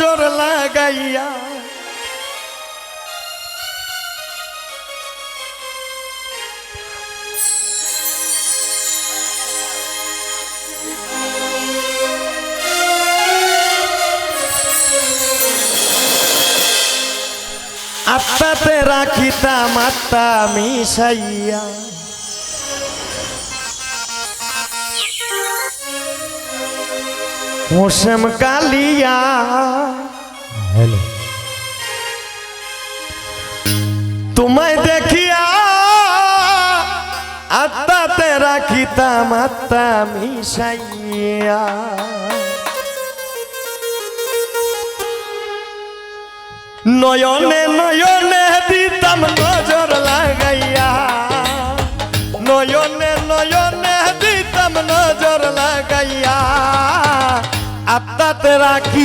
নজর লাগাইয়া। আত্মাতে রাখিতাম আত্মা মিশাইয়া। মোসেম কালিয়া। হ্যালো। তোমায় দেখিয়া আত্মাতে রাখিতাম আত্মা মিশাইয়া। নয়নে নয়নে দিতাম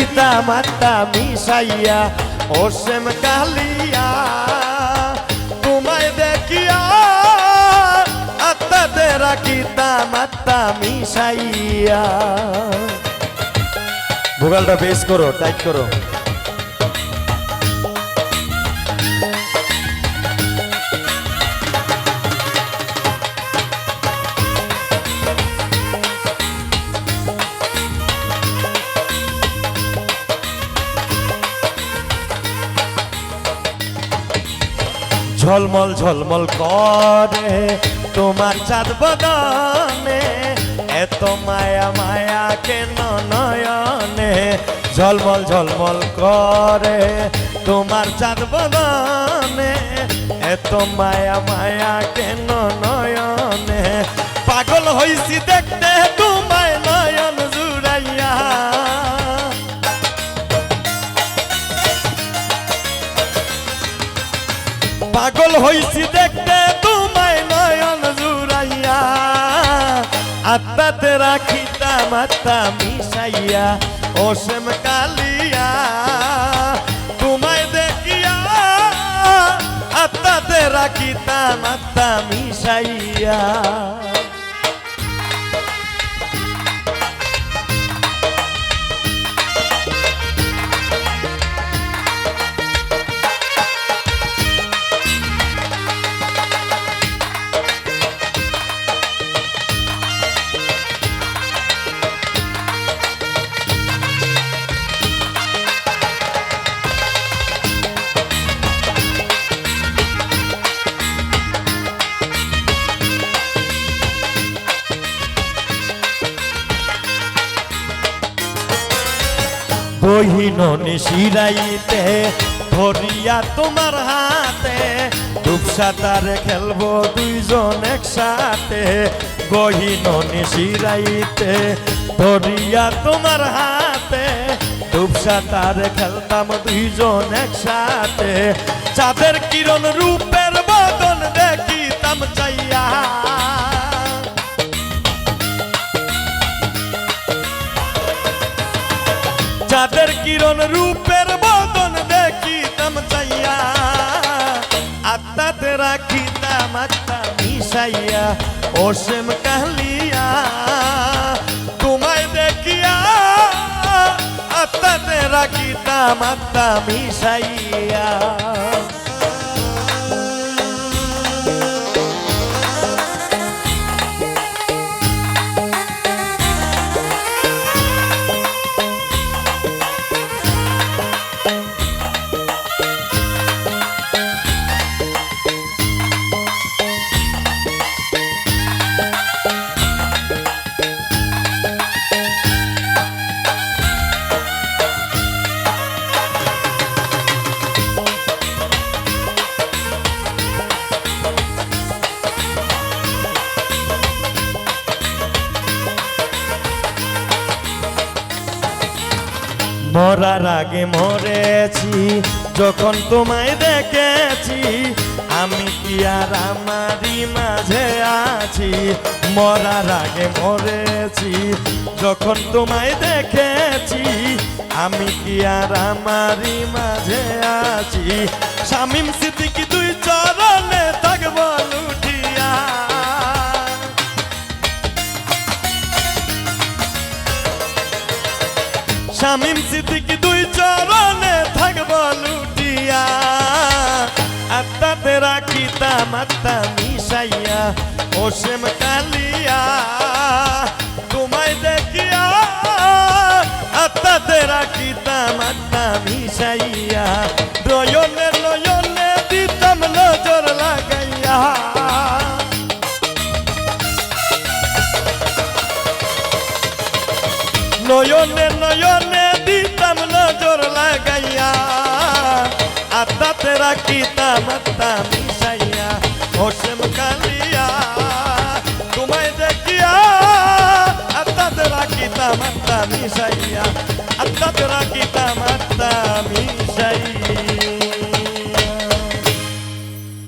রাখিতাম আত্মা মিশাইয়া ওসেম কালিয়া, তোমায় দেখিয়া আত্মাতে রাখিতাম আত্মা মিশাইয়া। ভোগালটা বেশ করো টাইট করো। ঝলমল ঝলমল করে তোমার চাঁদ বদনে এত মায়া মায়া কেন নয়নে ঝলমল ঝলমল করে তোমার চাঁদ বদনে এত মায়া মায়া কেন নয়নে পাগল হইছি দেখতে পাগল হইছি দেখতে তোমায় নয়ন জুড়াইয়া। আত্মাতে রাখিতা মাতা মিশাইয়া, অসেম কালিয়া। তোমায় দেখিয়া আত্মাতে রাখিতা মাতা মিশাইয়া। বহিন নিশিরাইতে, ধরিয়া তোমার হাতে ডুবসাতারে খেলব দুইজন একসাথে। গহিন নিশিরাইতে, ধরিয়া তোমার হাতে ডুবসাতারে খেলতাম দুইজন একসাথে। চাঁদের কিরণ রূপের বদন দেখিতাম চাইয়া চাঁদের কিরণ রূপের বদন দেখিতাম চাইয়া আত্মাতে রাখিতাম, আত্মা মিশাইয়া ওসেম কালিয়া। তোমায় দেখিয়া আত্মাতে রাখিতাম, আত্মা মিশাইয়া। মরার আগে মরেছি, যখন তোমায় দেখেছি, আমি কি আর আমারই মাঝে আছি? মরার আগে মরেছি, যখন তোমায় দেখেছি, আমি কি আর আমারই মাঝে আছি? শামিম সিদ্দিকি তুই চরণে থাকব শামীম সিদ্দিক দুই চরণে থাকব লুটিয়া। আত্মাতে রাখিতাম আত্মা মিশাইয়া, অসীম কালিয়া। তোমায় দেখিয়া আত্মাতে রাখিতাম আত্মা মিশাইয়া নয়নে দিতাম নজর লাগাইয়া আত্মাতে রাখিতাম আত্মা মিশাইয়া হোসেম কালিয়া, তোমায় দেখিয়া আত্মাতে রাখিতাম আত্মা মিশাইয়া